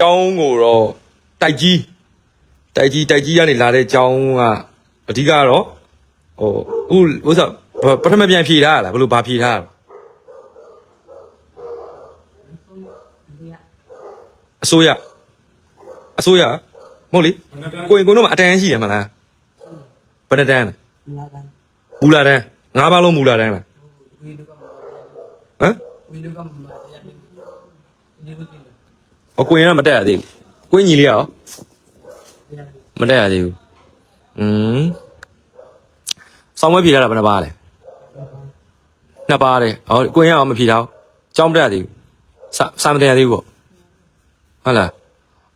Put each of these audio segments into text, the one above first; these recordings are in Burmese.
ကျောင်းကိုတော့တိုက်ကြီးတိုက်ကြီးတိုက်ကြီးကနေလာတဲ့ကျောင်းကအဓိကတော့ဟိုအခုဥစ္စာဘာပထမပြန်ဖြေထားရလားဘယ်လိုဘာဖြေထားရလဲအစိုးရအစိုးရမဟုတ်လေကိုရင်ကိုတို့မှာအတန်းရှိတယ်မလားဘယ်နှစ်တန်းလဲလာကန်မူလာတန်းငါးပါးလုံးမူလာတန်းလားဝီလူကမဟမ် အကိုရင်ကမတက်ရသေးဘူးကိုရင်ညီလေးကရောတရားမတက်ရသေးဘူးอืมဆောင်းမွေးဖြေထားတာဘယ်နှပါးလဲနှစ်ပါးတယ်ဟောကိုရင်ကရောမဖြေထားဘူးကျောင်းမတက်ရသေးဘူးစာစာမတက်ရသေးဘူးပေါ့ဟုတ်လား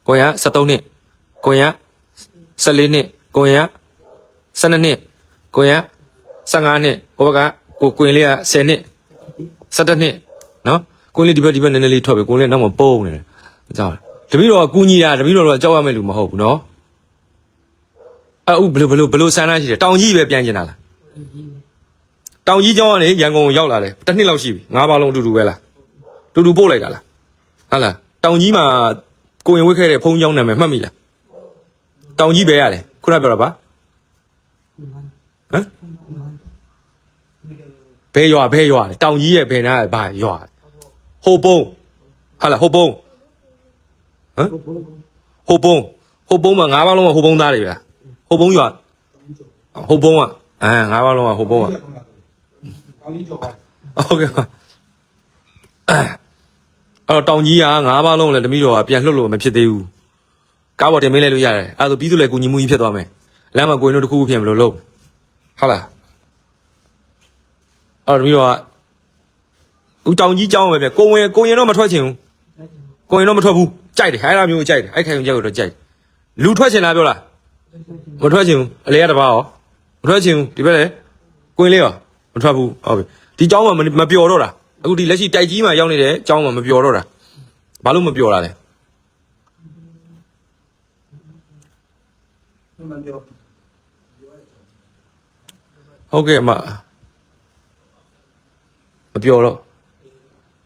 ကိုရင်က73နှစ်ကိုရင်က14နှစ်ကိုရင်က12နှစ်ကိုရင်က15နှစ်ဟိုဘက်ကကိုကိုရင်လေးက10နှစ်17နှစ်နော်ကိုရင်လေးဒီဘက်ဒီဘက်နည်းနည်းလေးထွက်ပြီကိုရင်လေးနောက်မှပုံနေတယ် ကြောက်တပည့်တော်ကကူညီတာတပည့်တော်တော့ကြောက်ရမယ့်လူမဟုတ်ဘူးနော်အဲ့ဥဘယ်လိုဘယ်လိုဘယ်လိုဆန်းလာရှိတယ်တောင်ကြီးပဲပြန်ကျင်တာလားတောင်ကြီးကျောင်းကနေရန်ကုန်ကိုရောက်လာတယ်တစ်နှစ်လောက်ရှိပြီငါးပါးလုံးအတူတူပဲလားအတူတူပို့လိုက်တာလားဟုတ်လားတောင်ကြီးမှာကိုရင်ဝတ်ခဲ့တဲ့ဖုန်းကျောင်းနာမည်မှတ်မိလားတောင်ကြီးပဲရတယ်ခုနပြောတာပါဟမ်ဘဲရွာဘဲရွာလေတောင်ကြီးရဲ့ဘယ်နာကဘာရွာဟိုပုံဟုတ်လားဟိုပုံ ဟမ်ဟိုပုံဟိုပုံမှာငါးပါးလုံးကဟိုပုံသားတွေပဲလားဟိုပုံရွာဟိုပုံကအဲငါးပါးလုံးကဟိုပုံကကောင်းကြီးကြော်ပါဟုတ်ကဲ့ပါအဲ့တော့တောင်ကြီးကငါးပါးလုံးလည်းတမိတော်ကပြန်လှုပ်လို့မဖြစ်သေးဘူးကားပေါ်တင်မင်းလဲလို့ရတယ်အဲ့ဒါဆိုပြီးသူလည်းကူညီမှုကြီးဖြစ်သွားမယ်လမ်းမှာကိုရင်တို့တစ်ခုခုဖြစ်မလို့လို့ဟုတ်လားအဲ့တော့တမိတော်ကဦးတောင်ကြီးကြောင်းပဲပြကိုဝင်ကိုရင်တော့မထွက်ချင်ဘူးကိုရင်တော့မထွက်ဘူး ကြိုက်တယ်အဲ့ဒါမျိုးကြိုက်တယ်အဲ့ခိုင်ကြောက်တော့ကြိုက်တယ်လူထွက်ချင်လားပြောလားမထွက်ချင်ဘူးအလေရတပါရောမထွက်ချင်ဘူးဒီဘက်လေကိုရင်လေးရောမထွက်ဘူးဟုတ်ပြီဒီကြောင်းမှာမပျော်တော့တာအခုဒီလက်ရှိတိုက်ကြီးမှာရောက်နေတဲ့ကြောင်းမှာမပျော်တော့တာဘာလို့မပျော်တာလဲမှန်ပြောဟုတ်ကဲ့အမမပြောတော့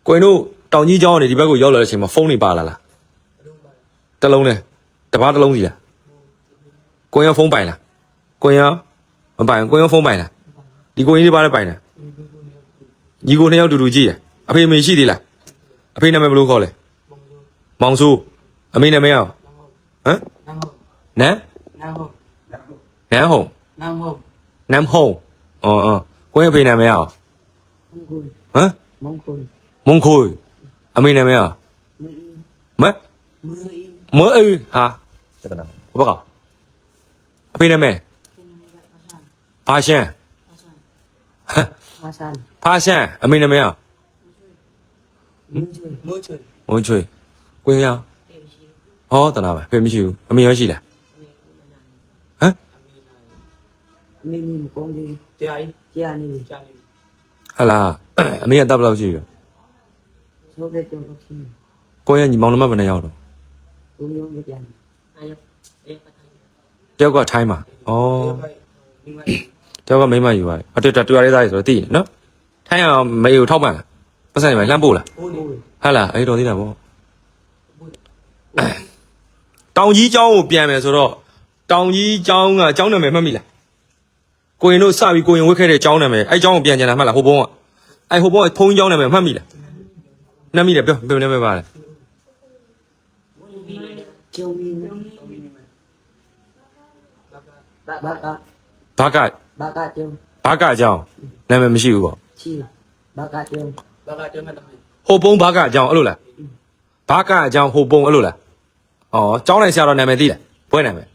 ကိုင်တို့တောင်ကြီးကျောင်းကနေဒီဘက်ကိုရောက်လာတဲ့အချိန်မှာဖုန်းတွေပါလာလား တစ်လုံးနဲ့တစ်ပါးတစ်လုံးစီလားကိုင်ရဖုန်းပိုင်လားကိုင်ရမပိုင်ကိုင်ရဖုန်းပိုင်လားဒီကိုင်ကြီးတွေပါလဲပိုင်လားညီကိုနှစ်ယောက်တူတူကြည့်ရအဖေမေရှိသေးလားအဖေနာမည်ဘယ်လိုခေါ်လဲမောင်စိုးအမေနာမည်ရောဟမ်နမ်ဟုတ်နန်းနမ်ဟုတ်နန်းဟုံနမ်ဟုတ်နန်းဟုံအော်အော်ကိုင်ရဖေနာမည်ရောမုန်ကိုဟမ်မုန်ကိုမုံခိုးအမေနာမည်อ่ะမီမ မီအီမအေးဟာတကနာဘဘကအဖေနာမည်ဖာရှန်မာဆန်ဖာရှန်အမေနာမည်อ่ะမွချွေမွချွေမုံချွေကိုင်းရဟောတနာပဲဖေမရှိဘူးအမေရောရှိလားဟမ်မီမီမကောင်းကြီးတရားကြီးကြာနေကြားနေဟလာအမေကတပ် ဘယ်လောက်ရှိရဆိုတဲ့တော့ခင်းကိုင်းရညီမောင်နှမဘယ်နှစ်ယောက်တော့ဘုံရုံးမပြန်အဲ့အဲ့တယောက်ကထိုင်းမှာဩဒီမှာတယောက်ကမိမယူပါတယ်အတူတူရတဲ့သားကြီးဆိုတော့သိရနော်ထိုင်းအောင်မေကိုထောက်ပံ့လားပတ်စံနေမှာလှမ်းပို့လားဟိုးနေဟလာအဲ့တော်သေးတာဗောတောင်ကြီးကျောင်းကိုပြန်မယ်ဆိုတော့တောင်ကြီးကျောင်းကကျောင်းနာမည်မှတ်မိလားကိုရင်တို့စပြီးကိုရင်ဝတ်ခဲ့တဲ့ကျောင်းနာမည်အဲ့ကျောင်းကိုပြန်ကြတာမှတ်လားဟိုဘုံကအဲ့ဟိုဘုံကဖုန်းကျောင်းနာမည်မှတ်မိလားနှမ်းမိတယ်ပြောဘယ်နာမည်ပါလဲ ကျုံမီဘာဘာဘာဘာကဘာကကျုံဘာကကျောင်းနာမည်မရှိဘူးဗောချီဘာကကျုံဘာကတဲမဲ့တယ်ဟိုဘုံဘာကကျောင်းအဲ့လိုလားဘာကကျောင်းဟိုဘုံအဲ့လိုလားဩကျောင်းလိုက်ဆရာတော်နာမည်သိလားဘွဲနာမည်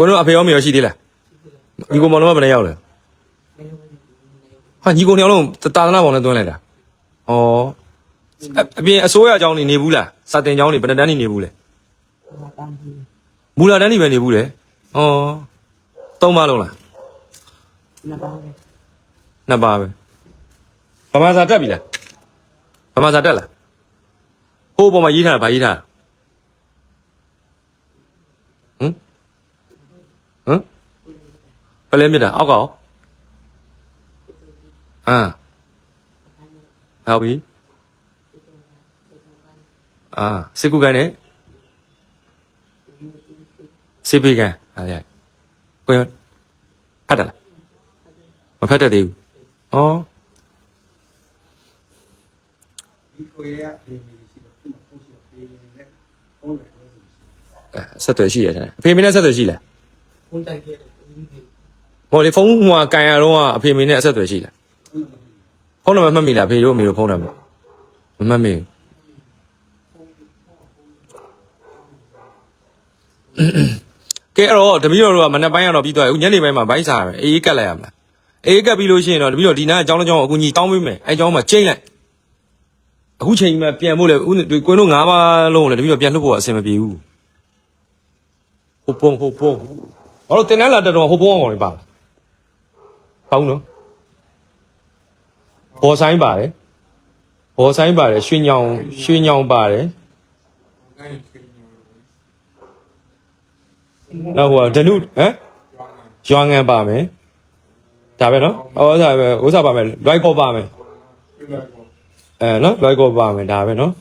ကိုတို့အဖေရောမေရောရှိသေးလားညီကိုမောင်နှမဘယ်နှစ်ယောက်လဲဟာညီကိုနှစ်ယောက်လုံးတာသနာပေါင်းနဲ့တွင်းလိုက်တာဩအအပြင်အစိုးရအကြောင်းနေနေဘူးလားစာတင်ကျောင်းနေဘယ်နှစ်တန်းနေနေဘူးလဲဘာတန်းကြီးမူလာတန်းနေပဲနေဘူးလေဩသုံးပါလုံးလားနဘာပဲနှစ်ပါပဲဗမာစာတက်ပြီလားဗမာစာတက်လားဟိုးပေါ်မှာရေးထားတာဗာရေးထားတာဟမ် ပလဲမြစ်တာအောက်ကောအမ်ဟုတ်ပြီအာစေကူကန်နဲ့စေပေကန်ဟာရကိုယ်ဖတ်တယ်လားမဖတ်တတ်သေးဘူးဩဒီကိုရအပြင်ကြီးရှိတော့ဒီမှာပုံရှိတော့ပြေးနေတယ်ဟုတ်တယ်အဲဆက်သွယ်ရှိရတယ်အဖေမင်းနဲ့ဆက်သွယ်ရှိလားဘုန်းတိုက်ခဲ့တယ်ဦးကြီး ဟိုလေဖုန်းဟိုကကန်ရတော့ကအဖေမင်းနဲ့အဆက်အသွယ်ရှိလားဖုန်းနံပါတ်မှတ်မိလားဖေတို့အမေတို့ဖုန်းနံပါတ်မမှတ်မိဘူးကဲအဲ့တော့တပီတော်တို့ကမနေ့ပိုင်းကတော့ပြီးသွားပြီညနေပိုင်းမှာဘိုင်းစားရမယ်အေးကတ်လိုက်ရမလားအေးကတ်ပြီးလို့ရှိရင်တော့တပီတော်ဒီနားအကြောင်းတစ်ကြောင်းအကူကြီးတောင်းပေးမယ်အဲအကြောင်းမှာချိန်လိုက်အခုချိန်ကြီးမှာပြန်ဖို့လေဦးကိုင်းတို့၅ပါးလုံးကိုလေတပီတော်ပြန်လှုပ်ဖို့အဆင်မပြေဘူးဟိုပုံဟိုပုံဘာလို့တင်တန်းလာတက်တော့ဟိုပုံအောင်လေးပါ လားပေါင်းနော်ဘောဆိုင်ပါတယ်ဘောဆိုင်ပါတယ်ရွှေညောင်ရွှေညောင်ပါတယ်နောက်ဟိုကဒနုဟမ်ရွာငံပါမယ်ဒါပဲနော်ဟောဥစားပဲဥစားပါမယ်လွိုက်ကောပါမယ်အဲနော်လွိုက်ကောပါမယ်ဒါပဲနော်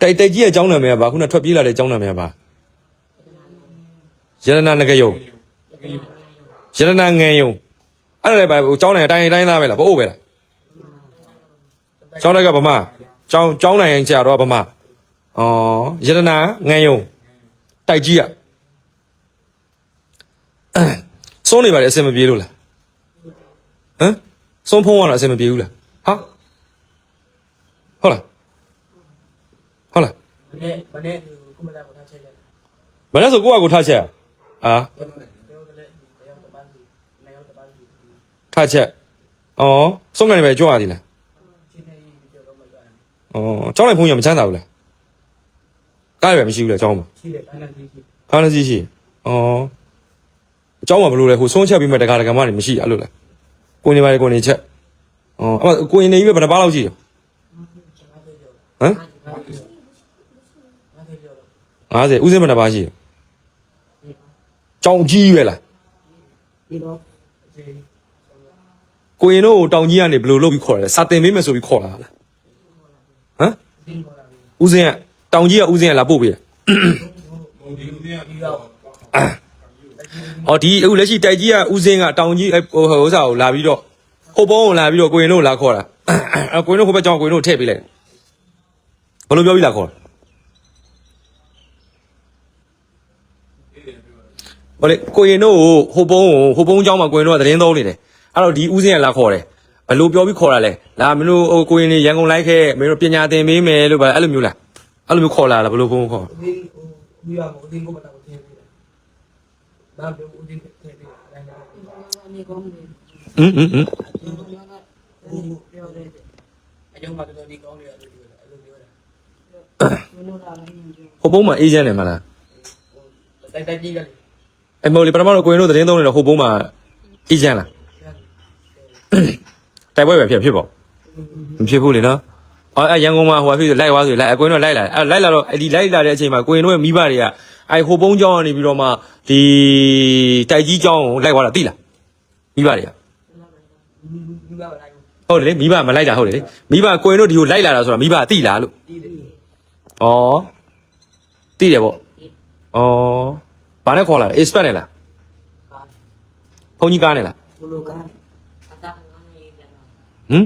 တိုက်တိုက်ကြီးရဲ့အကြောင်းနာမည်ကဘာခုနထွက်ပြေးလာတဲ့အကြောင်းနာမည်ကဘာရတနာငကယုံရတနာငန်ယုံအဲ့ဒါလည်းဘာဟိုကျောင်းနိုင်အတိုင်းအတိုင်းသားပဲလားဘို့ပဲလားကျောင်းတိုက်ကဗမာကျောင်းကျောင်းနိုင်ဆရာတော်ကဗမာဩရတနာငန်ယုံတိုက်ကြီးอ่ะစုံးနေပါလေအစင်မပြေလို့လားဟမ်စုံးဖုံးရတာအစင်မပြေဘူးလားဟာဟုတ်လား ဟုတ်လားမနေ့မနေ့ကုမလာကိုထားချက်ရတယ်မနေ့ဆိုကိုယ့်အကိုထားချက်အာပြောတယ်ပြောတယ်တရားတပန်းစီနေရောက်တပန်းစီထားချက်ဩစုံးကနေပဲကြွရသည်လားချင်းနေပြီးပြောတော့မရတယ်ဩကျောင်းလိုက်ဖုံးရမချမ်းသာဘူးလားကားရပဲမရှိဘူးလားကျောင်းမှာရှိတယ်တိုင်းတိုင်းရှိဖားနေစီရှိဩကျောင်းမှာဘယ်လိုလဲဟိုဆုံးချက်ပြီးမှတကာတကမှနေမရှိအဲ့လိုလားကိုနေပါလေကိုနေချက်ဩအဲ့ကိုနေကြီးပဲဘယ်နှပါးလောက်ရှိတယ်ဟမ် 50ဦးစင်းဘယ်နှပါးရှိတယ်ကျောင်းကြီးပဲလားဒီတော့ဒီကိုရင်တို့ကိုတောင်ကြီးကနေဘယ်လိုလုပ်ပြီးခေါ်ရလဲစာတင်ပေးမယ်ဆိုပြီးခေါ်လာတာလားဟမ်ဒီပေါ်လာပြီဦးစင်းကတောင်ကြီးကဦးစင်းကလာပို့ပေးတယ်ဒီတော့အော်ဒီအခုလက်ရှိတိုက်ကြီးကဦးစင်းကတောင်ကြီးဟိုဟိုဥစားကိုလာပြီးတော့ဟိုပုံးကိုလာပြီးတော့ကိုရင်တို့ကိုလာခေါ်တာအဲကိုရင်တို့ဟိုဘက်ကျောင်းကိုရင်တို့ထည့်ပေးလိုက်ဘယ်လိုပြောပြီးလာခေါ် ဟိုလေကိုရင်တို့ဟိုပုံးကိုဟိုပုံးကျောင်းမှာကိုရင်တို့ကသတင်းသုံးနေတယ်အဲ့တော့ဒီဦးစင်းကလာခေါ်တယ်ဘယ်လိုပြောပြီးခေါ်တာလဲလာမင်းတို့ဟိုကိုရင်နေရန်ကုန်လိုက်ခဲ့မင်းတို့ပညာသင်ပေးမယ်လို့ပဲအဲ့လိုမျိုးလားအဲ့လိုမျိုးခေါ်လာလားဘယ်လိုပုံးခေါ်ဒီဒီရမို့ဒီကုမလာကိုထည့်ပေးတယ်ဒါပြောဦးဒီထည့်ပေးတယ်တိုင်းတိုင်းနေကောင်းတယ်ဟမ်ဟမ်ဟမ်ပြောတယ်အယုံမှာတော်ဒီကောင်းတယ်အဲ့လိုပြောတယ်အဲ့လိုပြောတယ်မလို့လာလည်းညပြောဟိုပုံးမှာအေးချမ်းတယ်မလားတိုက်တိုက်ကြီးကလေ အဲ့မို့လေပထမတော့ကိုရင်တို့သတင်းသုံးနေတော့ဟိုပုံးမှာအေးချမ်းလားတိုက်ပွဲပဲဖြစ်ဖြစ်ပေါ့မဖြစ်ဘူးလေနော်အော်အဲ့ရန်ကုန်မှာဟိုဖြစ်လိုက်သွားဆိုလိုက်အကိုရင်တို့လိုက်လာအဲ့လိုက်လာတော့အဲ့ဒီလိုက်လာတဲ့အချိန်မှာကိုရင်တို့ရဲ့မိဘတွေကအဲ့ဟိုပုံးကျောင်းကနေပြီးတော့မှဒီတိုက်ကြီးကျောင်းကိုလိုက်သွားတာသိလားမိဘတွေကဒီကလိုက်ဟုတ်တယ်လေမိဘမလိုက်တာဟုတ်တယ်လေမိဘကိုရင်တို့ဒီကိုလိုက်လာတာဆိုတာမိဘသိလားလို့ဒီတယ်ဩသိတယ်ပေါ့ဩ ဘာနဲ့ခေါ်လာလဲ expert နဲ့လားဘုန်းကြီးကားနဲ့လားဘလိုကအတားငါနေပြန်တော့ဟမ်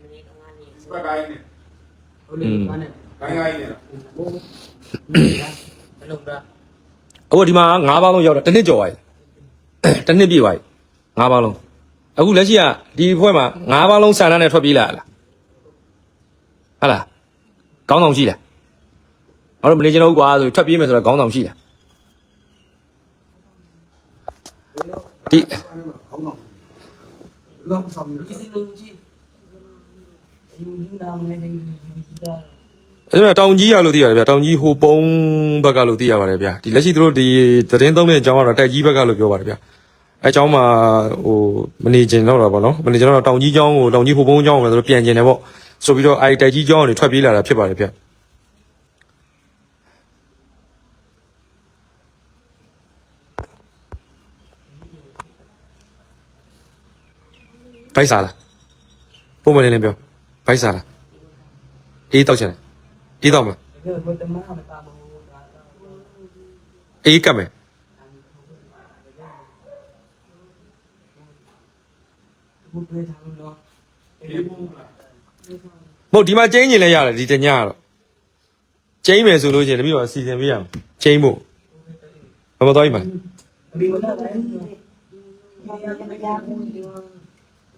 မနေ့ကငါနေစပတ်တိုင်းနဲ့ဘလိုကနဲ့ဂိုင်းဂိုင်းနဲ့ဘိုးဘလိုကအခုဒီမှာ၅ပါးလုံးရောက်တာတစ်နှစ်ကျော်သွားပြီတစ်နှစ်ပြည့်သွားပြီ၅ပါးလုံးအခုလက်ရှိကဒီဖွဲ့မှာ၅ပါးလုံးဆန္ဒနဲ့ထွက်ပြေးလာလားဟုတ်လားကောင်းဆောင်ရှိလားအဲ့တော့မနေကျွန်တော်ကွာဆိုထွက်ပြေးမယ်ဆိုတော့ကောင်းဆောင်ရှိလား ဒီလောကဆောင်နေဒီစီလုံးကြီးဒီနာမည်ဒီဒီဒါအဲ့ဒါတောင်ကြီးရလို့သိရတယ်ဗျတောင်ကြီးဟိုပုံးဘက်ကလို့သိရပါတယ်ဗျဒီလက်ရှိသူတို့ဒီသတင်းသုံးတဲ့အကြောင်းကတော့တိုက်ကြီးဘက်ကလို့ပြောပါတယ်ဗျအဲအကြောင်းမှာဟိုမနေကျင်တော့တာပေါ့နော်မနေကျင်တော့တောင်ကြီးကျောင်းကိုတောင်ကြီးဟိုပုံးကျောင်းကိုလည်းသူတို့ပြန်ကျင်တယ်ပေါ့ဆိုပြီးတော့အဲတိုက်ကြီးကျောင်းကနေထွက်ပြေးလာတာဖြစ်ပါတယ်ဗျ ဘိုက်စားလားပုံမလေးလေးပြောဘိုက်စားလားအေးတောက်ချင်တယ်အေးတောက်မလားဒီလိုတမန်မတာမဟုတ်တာအေးကပ်မယ်ဘူးပြေးထားလို့တော့အေးဘူးမဟုတ်ဒီမှာကျင်းကျင်လဲရတယ်ဒီတညကတော့ကျင်းမယ်ဆိုလို့ချင်းတပည့်တော်စီစဉ်ပေးရမယ်ကျင်းဖို့ဘာမတော်ကြီးမ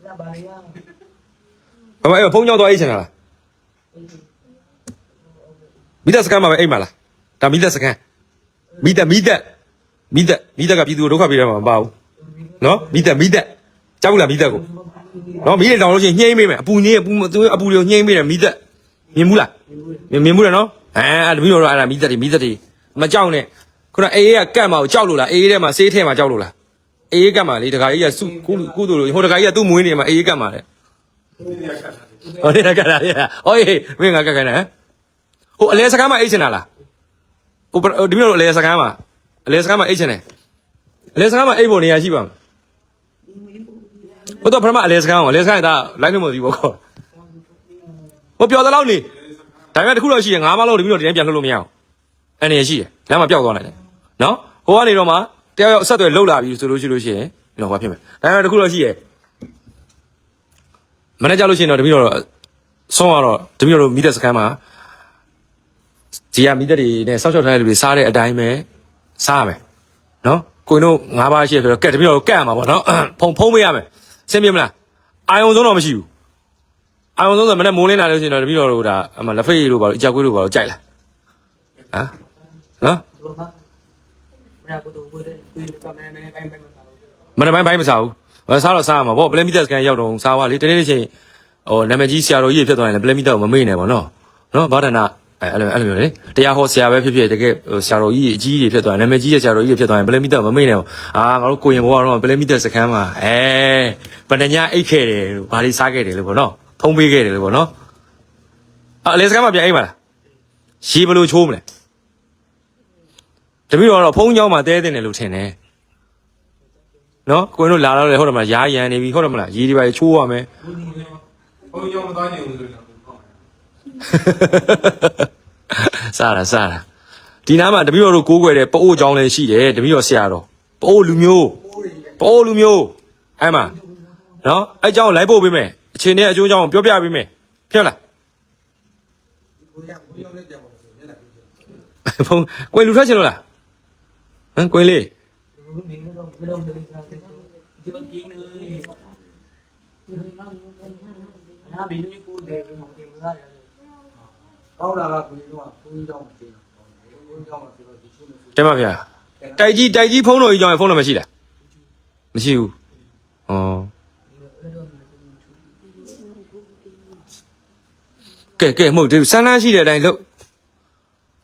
လဲဒီမနာတိုင်းဘာရမရဘူးဒီလာပါရဘာမအဲ့ဖုန်းကြောက်တော့အိတ်ချင်တာလားမိသက်စကန်မှာပဲအိတ်မှာလားဒါမိသက်စကန်မိသက်မိသက်မိသက်မိသက်ကပြည်သူကိုဒုက္ခပေးရမှာမပါဘူးနော်မိသက်မိသက်ကြောက်ဘူးလားမိသက်ကိုနော်မိတွေတောင်လို့ရှိရင်ညှိမ့်ပေးမယ်အပူညင်းအပူသူအပူတွေကိုညှိမ့်ပေးတယ်မိသက်မြင်ဘူးလားမြင်မြင်ဘူးလားနော်အဲအဲ့တပည့်တော်တော့အဲ့ဒါမိသက်တွေမိသက်တွေမကြောက်နဲ့ခုနအေးကကတ်မှာကိုကြောက်လို့လားအေးထဲမှာဆေးထဲမှာကြောက်လို့လား အေးကတ်မှာလေတခါကြီးကစုကုကုသူလို့ဟိုတခါကြီးကသူ့မွေးနေမှာအေးကတ်မှာလေဟိုနေကကလာရဟောအေးမင်းငါကကနေဟိုအလဲစကားမှာအိတ်ချင်တာလားဟိုဒီမျိုးအလဲစကားမှာအလဲစကားမှာအိတ်ချင်တယ်အလဲစကားမှာအိတ်ဖို့နေရာရှိပါမလားဘုတော့ပထမအလဲစကားမှာအလဲစကားကလိုက်လို့မသိဘူးကောဟိုပြောသလောက်နေဒါပေမဲ့တခုတော့ရှိတယ်ငါးမလုံးဒီမျိုးဒီတိုင်းပြန်လှုပ်လို့မရအောင်အနေရရှိတယ်လမ်းမှာပျောက်သွားနိုင်တယ်နော်ဟိုကနေတော့မှ တယောက်ယောက်အဆက်တွေလှုပ်လာပြီဆိုလို့ရှိလို့ရှိရင်တော့ဘာဖြစ်မလဲဒါပေမဲ့တခုတော့ရှိတယ်မနေ့ကြလို့ရှိရင်တော့တပည့်တော်ဆုံးကတော့တပည့်တော်မိသက်စခန်းမှာဒီကမိသက်တွေနဲ့စောက်ချောက်ထားတဲ့လူတွေစားတဲ့အတိုင်းပဲစားရမယ်နော်ကိုင်တို့၅ပါးရှိရဆိုတော့ကက်တပည့်တော်ကက်ရမှာပေါ့နော်ဖုံဖုံးပေးရမယ်ရှင်းပြမလားအာယုံဆုံးတော့မရှိဘူးအာယုံဆုံးဆိုမနေ့မိုးလင်းလာလို့ရှိရင်တော့တပည့်တော်တို့ဒါအမလက်ဖေးတို့ပါလို့အကြက်ကွေးတို့ပါလို့ကြိုက်လားဟမ်နော်ဒီ မှာမရဘူးတော့ဘူးတဲ့ဒီကမန်နဲ့ပိုင်းပိုင်းမတာဘူးမနေ့ပိုင်းပိုင်းမစားဘူးဟောစားတော့စားရမှာပေါ့ပလဲမီတက်စကန်ရောက်တော့စားသွားလေတနေ့တစ်ချိန်ဟိုနာမည်ကြီးဆရာတော်ကြီးဖြစ်သွားရင်လည်းပလဲမီတက်ကိုမမေ့နဲ့ပေါ့နော်နော်ဘာဒနာအဲအဲ့လိုအဲ့လိုမျိုးလေတရားဟောဆရာပဲဖြစ်ဖြစ်တကယ်ဟိုဆရာတော်ကြီးအကြီးကြီးဖြစ်သွားရင်နာမည်ကြီးရဲ့ဆရာတော်ကြီးဖြစ်သွားရင်ပလဲမီတက်ကိုမမေ့နဲ့ပေါ့အာငါတို့ကိုရင်ဘဝတော့ပလဲမီတက်စကန်မှာအဲဗဏ္ဍညာအိတ်ခဲ့တယ်လို့ဘာလေးစားခဲ့တယ်လို့ပေါ့နော်ဖုံးပေးခဲ့တယ်လို့ပေါ့နော်အလေစကန်မှာပြန်အိတ်ပါလားရှီဘလို့ချိုးမလဲ တပည့်တော်ကတော့ဖုန်းကြောင်းမှာတဲတဲ့တယ်လို့ထင်တယ်နော်ကိုရင်တို့လာတော့လေဟုတ်တယ်မလားရားရန်နေပြီဟုတ်တယ်မလားရေဒီပါချိုးရမယ်ဘုန်းကြီးမသားနေဘူးလို့စားတာစားတာဒီနားမှာတပည့်တော်တို့ကိုးကွယ်တဲ့ပအိုးကြောင်းလည်းရှိတယ်တပည့်တော်ဆရာတော်ပအိုးလူမျိုးပအိုးလူမျိုးအဲ့မှာနော်အဲ့ကြောင်းလိုက်ပို့ပေးမယ်အချိန်နဲ့အကျိုးကြောင်းပြောပြပေးမယ်ဖြစ်လားဖုန်းကိုလူထွက်ချင်လို့လား ဟမ်ကိုယ်လေးဘူးမင်းတို့မလို့တယ်စားတယ်ဒီလိုကြီးနေဟာဘီနီကိုတယ်ဘယ်မှာတင်မလားကောင်းတာကကိုကြီးကဘုံကြောင့်မသိဘူးဘုံကြောင့်မသိတော့ဒီချုံးနေတင်ပါဗျာတိုက်ကြီးတိုက်ကြီးဖုန်းတော်ကြီးကြောင်းဖုန်းတော်မရှိလားမရှိဘူးဩကဲကဲမဟုတ်ဒီဆန်းလန်းရှိတဲ့အတိုင်းလို့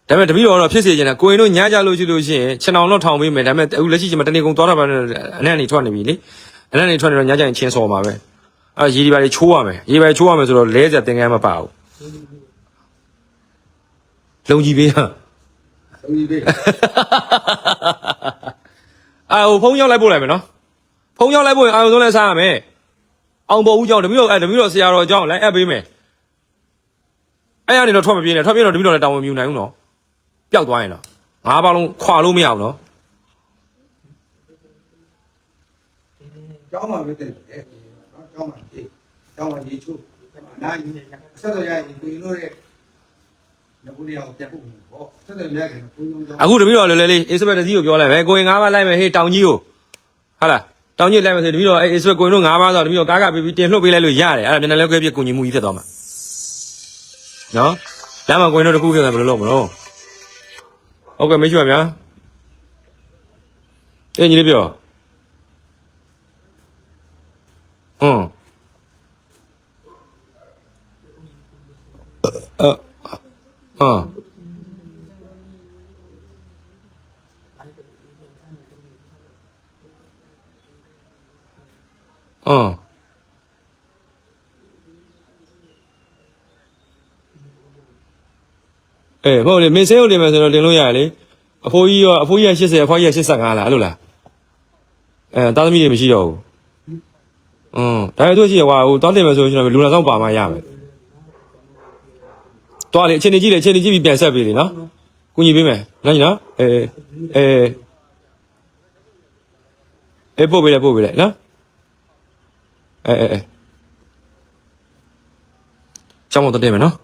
ဒါပေမဲ့တပည့်တော်တော့ဖြစ်စေချင်တာကိုရင်တို့ညကြလို့ရှိလို့ရှိရင်ခြံအောင်တော့ထောင်ပေးမယ်ဒါပေမဲ့အခုလက်ရှိချိန်မှာတနေ့ကုန်သွားတာပါနဲ့အနက်နေထွက်နေပြီလေအနက်နေထွက်နေတော့ညကြရင်ချင်းစော်မှာပဲအဲရေဒီပါလေးချိုးရမယ်ရေပါချိုးရမယ်ဆိုတော့လဲစရာသင်္ကန်းမပါဘူးလုံကြီးပေးဟာသုံးကြီးပေးအာဟိုဖုန်းရောက်လိုက်ပို့လိုက်မယ်နော်ဖုန်းရောက်လိုက်ပို့ရင်အာရုံဆုံးလဲစားရမယ်အောင်ပေါ်ဦးကြောင့်တပည့်တော်အဲတပည့်တော်ဆရာတော်အကြောင်းလိုက်အပ်ပေးမယ်အဲ့ရနေတော့ထွက်မပြေးနဲ့ထွက်ပြေးတော့တပည့်တော်လည်းတောင်းဝင်မြူနိုင်ဘူးနော် ပျောက်သွားရင်တော့ငါးပါလုံးခွာလို့မရဘူးနော်ကျောင်းမှာပဲတဲ့တယ်နော်ကျောင်းမှာဒီကျောင်းမှာဒီချိုးနားကြီးဆက်တော့ရရင်ကိုကြီးတို့ရဲ့ငကူလေးအောင်ပြတ်ဖို့ပေါ့ဆက်တော့ရရင်ဘုံကြောင့်အခုတပည့်တော်လည်းလေအေးစပက်တစည်းကိုပြောလိုက်မယ်ကိုရင်ငါးပါးလိုက်မယ်ဟေးတောင်ကြီးကိုဟုတ်လားတောင်ကြီးလိုက်မယ်ဆိုတပည့်တော်အေးစပက်ကိုရင်တို့ငါးပါးဆိုတပည့်တော်ကားကပေးပြီးတင်လှုပ်ပေးလိုက်လို့ရတယ်အဲ့ဒါပြန်လည်းခွဲပြကိုညီမှုကြီးဖြစ်သွားမှာနော်လမ်းမှာကိုရင်တို့တစ်ခုဖြစ်တယ်ဘယ်လိုလုပ်မလို့ 哦，哥没去外面。哎，你的表。嗯。呃。嗯。嗯。 မဟုတ်လေမင်းစင်းကိုတင်မယ်ဆိုတော့တင်လို့ရတယ်လေအဖိုးကြီးရောအဖိုးကြီးက80အဖွားကြီးက85လားအဲ့လိုလားအဲတာသမီတွေမရှိတော့ဘူးอืมဒါပေမဲ့သူရှိရဟွာဟိုတောင်းတင်မယ်ဆိုရင်ကျွန်တော်လူနာဆောင်ပါမှရမယ်တွားလေအချိန်ကြီးလေအချိန်ကြီးပြီးပြန်ဆက်ပေးလေနော်ကုညီပေးမယ်နော်ညီနော်အဲအဲအဲပို့ပေးလေပို့ပေးလေနော်အဲအဲအဲကျောင်းမတော့တင်မယ်နော်